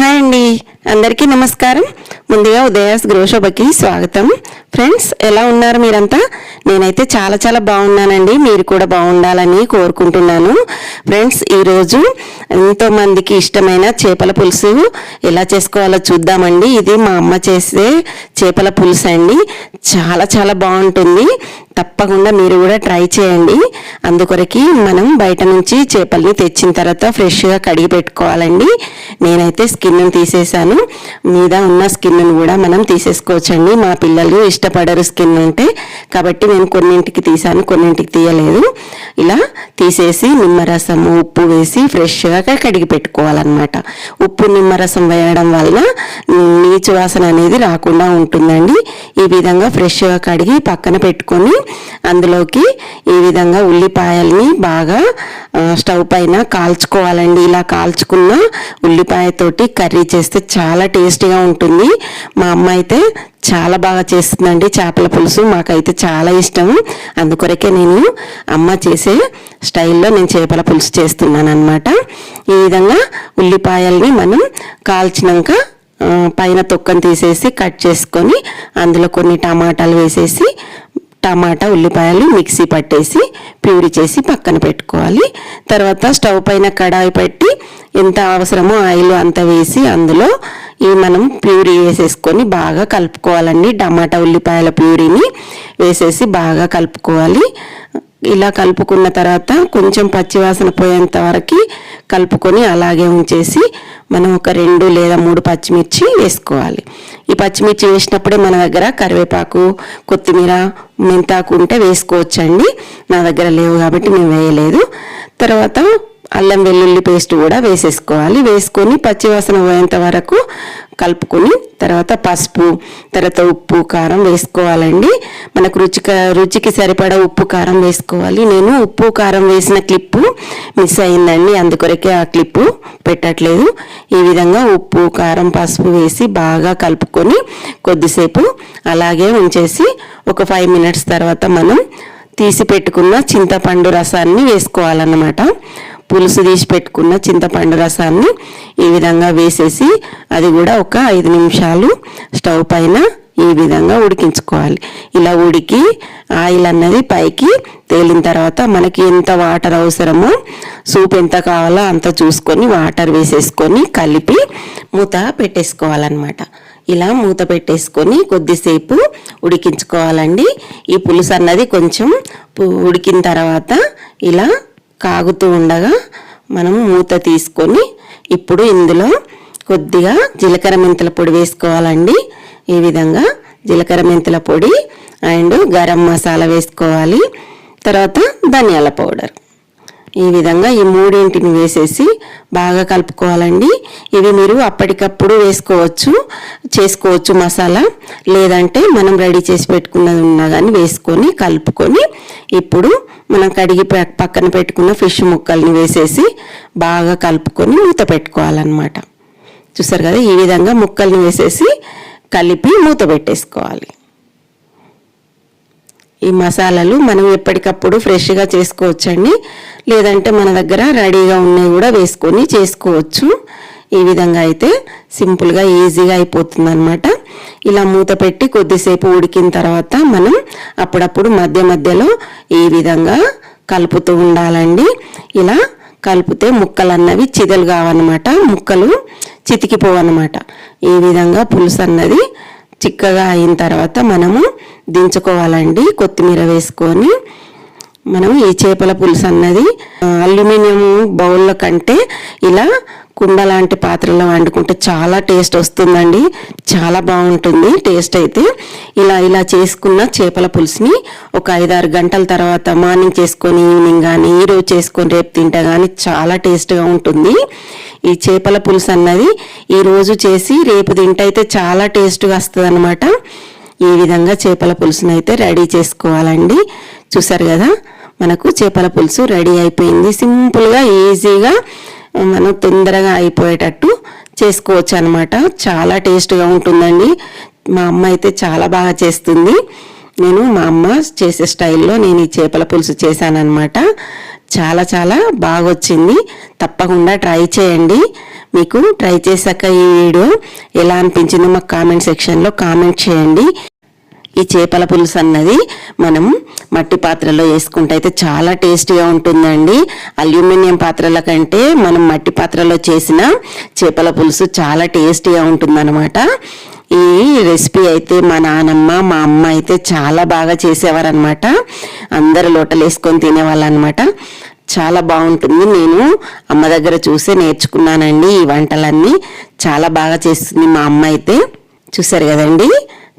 Hi అండి. అందరికీ నమస్కారం. ముందుగా ఉదయాస్ గృహశోభకి స్వాగతం. ఫ్రెండ్స్ ఎలా ఉన్నారు మీరంతా? నేనైతే చాలా చాలా బాగున్నానండి. మీరు కూడా బాగుండాలని కోరుకుంటున్నాను. ఫ్రెండ్స్ ఈరోజు ఎంతో మందికి ఇష్టమైన చేపల పులుసు ఎలా చేసుకోవాలో చూద్దామండి. ఇది మా అమ్మ చేసే చేపల పులుసు అండి చాలా చాలా బాగుంటుంది. తప్పకుండా మీరు కూడా ట్రై చేయండి. అందుకొరకి మనం బయట నుంచి చేపల్ని తెచ్చిన తర్వాత ఫ్రెష్గా కడిగి పెట్టుకోవాలండి. నేనైతే స్కిన్ తీసేసాను మీద ఉన్న స్కిన్ను కూడా మనం తీసేసుకోవచ్చండి. మా పిల్లలు ఇష్టపడరు స్కిన్ ఉంటే కాబట్టి నేను కొన్నింటికి తీసాను కొన్నింటికి తీయలేదు. ఇలా తీసేసి నిమ్మరసము ఉప్పు వేసి ఫ్రెష్గా కడిగి పెట్టుకోవాలన్నమాట. ఉప్పు నిమ్మరసం వేయడం వలన నీచు వాసన అనేది రాకుండా ఉంటుందండి. ఈ విధంగా ఫ్రెష్గా కడిగి పక్కన పెట్టుకొని అందులోకి ఈ విధంగా ఉల్లిపాయల్ని బాగా స్టవ్ పైన కాల్చుకోవాలండి. ఇలా కాల్చుకున్న ఉల్లిపాయతోటి కర్రీ చేస్తే చాలా టేస్టీగా ఉంటుంది. మా అమ్మ అయితే చాలా బాగా చేస్తుందండి చేపల పులుసు. మాకైతే చాలా ఇష్టం. అందుకొరకే నేను అమ్మ చేసే స్టైల్లో నేను చేపల పులుసు చేస్తున్నాను అనమాట ఈ విధంగా ఉల్లిపాయల్ని మనం కాల్చినాక పైన తొక్కను తీసేసి కట్ చేసుకొని అందులో కొన్ని టమాటాలు వేసేసి టమాటా ఉల్లిపాయలు మిక్సీ పట్టేసి ప్యూరీ చేసి పక్కన పెట్టుకోవాలి. తర్వాత స్టవ్ పైన కడాయి పెట్టి ఎంత అవసరమో ఆయిల్ అంత వేసి అందులో ఈ మనం ప్యూరీ వేసేసుకొని బాగా కలుపుకోవాలండి. టమాటా ఉల్లిపాయల ప్యూరీని వేసేసి బాగా కలుపుకోవాలి. ఇలా కలుపుకున్న తర్వాత కొంచెం పచ్చివాసన పోయేంత వరకు కలుపుకొని అలాగే ఉంచేసి మనం ఒక రెండు లేదా మూడు పచ్చిమిర్చి వేసుకోవాలి. ఈ పచ్చిమిర్చి వేసినప్పుడే మన దగ్గర కరివేపాకు కొత్తిమీర మెంతాకు ఉంటే వేసుకోవచ్చండి. నా దగ్గర లేవు కాబట్టి మేము వేయలేదు. తర్వాత అల్లం వెల్లుల్లి పేస్ట్ కూడా వేసేసుకోవాలి. వేసుకొని పచ్చివాసన పోయేంత వరకు కలుపుకొని తర్వాత పసుపు తర్వాత ఉప్పు కారం వేసుకోవాలండి. మనకు రుచిక రుచికి సరిపడా ఉప్పు కారం వేసుకోవాలి. నేను ఉప్పు కారం వేసిన క్లిప్పు మిస్ అయిందండి. అందుకొరకే ఆ క్లిప్పు పెట్టట్లేదు. ఈ విధంగా ఉప్పు కారం పసుపు వేసి బాగా కలుపుకొని కొద్దిసేపు అలాగే ఉంచేసి ఒక ఫైవ్ మినిట్స్ తర్వాత మనం తీసి పెట్టుకున్న చింతపండు రసాన్ని వేసుకోవాలన్నమాట. పులుసు తీసి పెట్టుకున్న చింతపండు రసాన్ని ఈ విధంగా వేసేసి అది కూడా ఒక ఐదు నిమిషాలు స్టవ్ పైన ఈ విధంగా ఉడికించుకోవాలి. ఇలా ఉడికి ఆయిల్ అన్నది పైకి తేలిన తర్వాత మనకి ఎంత వాటర్ అవసరమో సూప్ ఎంత కావాలో అంత చూసుకొని వాటర్ వేసేసుకొని కలిపి మూత పెట్టేసుకోవాలన్నమాట. ఇలా మూత పెట్టేసుకొని కొద్దిసేపు ఉడికించుకోవాలండి. ఈ పులుసు అన్నది కొంచెం ఉడికిన తర్వాత ఇలా కాగుతూ ఉండగా మనం మూత తీసుకొని ఇప్పుడు ఇందులో కొద్దిగా జీలకర్ర మెంతుల పొడి వేసుకోవాలండి. ఈ విధంగా జీలకర్ర మెంతుల పొడి అండ్ గరం మసాలా వేసుకోవాలి. తర్వాత ధనియాల పౌడర్. ఈ విధంగా ఈ మూడింటిని వేసేసి బాగా కలుపుకోవాలండి. ఇవి మీరు అప్పటికప్పుడు వేసుకోవచ్చు చేసుకోవచ్చు మసాలా. లేదంటే మనం రెడీ చేసి పెట్టుకున్నది ఉన్నా కానీ వేసుకొని కలుపుకొని ఇప్పుడు మనం కడిగి పక్కన పెట్టుకున్న ఫిష్ ముక్కల్ని వేసేసి బాగా కలుపుకొని మూత పెట్టుకోవాలన్నమాట. చూసారు కదా ఈ విధంగా ముక్కల్ని వేసేసి కలిపి మూత పెట్టేసుకోవాలి. ఈ మసాలాలు మనం ఎప్పటికప్పుడు ఫ్రెష్గా చేసుకోవచ్చండి. లేదంటే మన దగ్గర రెడీగా ఉన్నవి కూడా వేసుకొని చేసుకోవచ్చు. ఈ విధంగా అయితే సింపుల్గా ఈజీగా అయిపోతుంది అనమాట ఇలా మూత పెట్టి కొద్దిసేపు ఉడికిన తర్వాత మనం అప్పుడప్పుడు మధ్య మధ్యలో ఈ విధంగా కలుపుతూ ఉండాలండి. ఇలా కలిపితే ముక్కలు అన్నవి చిదలు కావన్నమాట. ముక్కలు చితికిపోవన్నమాట. ఈ విధంగా పులుసు అన్నది చిక్కగా అయిన తర్వాత మనము దించుకోవాలండి. కొత్తిమీర వేసుకొని మనం ఈ చేపల పులుసు అన్నది అల్యూమినియం బౌల్ల కంటే ఇలా కుండ లాంటి పాత్రలో వండుకుంటే చాలా టేస్ట్ వస్తుందండి. చాలా బాగుంటుంది టేస్ట్ అయితే. ఇలా ఇలా చేసుకున్న చేపల పులుసుని ఒక ఐదారు గంటల తర్వాత మార్నింగ్ చేసుకొని ఈవినింగ్ కానీ ఈరోజు చేసుకొని రేపు తింటే కానీ చాలా టేస్ట్గా ఉంటుంది. ఈ చేపల పులుసు అన్నది ఈరోజు చేసి రేపు తింటే అయితే చాలా టేస్ట్గా వస్తుంది ఈ విధంగా చేపల పులుసును అయితే రెడీ చేసుకోవాలండి. చూసారు కదా మనకు చేపల పులుసు రెడీ అయిపోయింది. సింపుల్గా ఈజీగా మనం తొందరగా అయిపోయేటట్టు చేసుకోవచ్చు అనమాట చాలా టేస్ట్గా ఉంటుందండి. మా అమ్మ అయితే చాలా బాగా చేస్తుంది. నేను మా అమ్మ చేసే స్టైల్లో నేను ఈ చేపల పులుసు చేశానమాట చాలా చాలా బాగా వచ్చింది తప్పకుండా ట్రై చేయండి. మీకు ట్రై చేశాక ఈ వీడియో ఎలా అనిపించిందో మాకు కామెంట్ సెక్షన్లో కామెంట్ చేయండి. ఈ చేపల పులుసు అన్నది మనం మట్టి పాత్రలో వేసుకుంటే అయితే చాలా టేస్టీగా ఉంటుందండి. అల్యూమినియం పాత్రల కంటే మనం మట్టి పాత్రలో చేసిన చేపల పులుసు చాలా టేస్టీగా ఉంటుందన్నమాట. ఈ రెసిపీ అయితే మా నానమ్మ మా అమ్మ అయితే చాలా బాగా చేసేవారనమాట అందరు లోటలు వేసుకొని తినేవాళ్ళు అనమాట చాలా బాగుంటుంది. నేను అమ్మ దగ్గర చూసే నేర్చుకున్నానండి ఈ వంటలన్నీ. చాలా బాగా చేస్తుంది మా అమ్మ అయితే. చూసారు కదండి?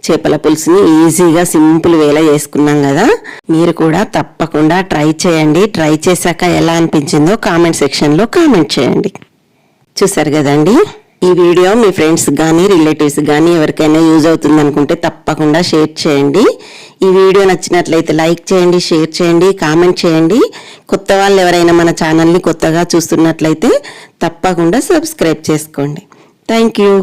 చేపల పులుసుని ఈజీగా సింపుల్ వేలా చేసుకున్నాం కదా. మీరు కూడా తప్పకుండా ట్రై చేయండి. ట్రై చేశాక ఎలా అనిపించిందో కామెంట్ సెక్షన్లో కామెంట్ చేయండి. చూసారు కదండి? ఈ వీడియో మీ ఫ్రెండ్స్ కానీ రిలేటివ్స్ కానీ ఎవరికైనా యూజ్ అవుతుంది అనుకుంటే తప్పకుండా షేర్ చేయండి. ఈ వీడియో నచ్చినట్లయితే లైక్ చేయండి షేర్ చేయండి కామెంట్ చేయండి. కొత్త వాళ్ళు ఎవరైనా మన ఛానల్ని కొత్తగా చూస్తున్నట్లయితే తప్పకుండా సబ్స్క్రైబ్ చేసుకోండి. Thank you.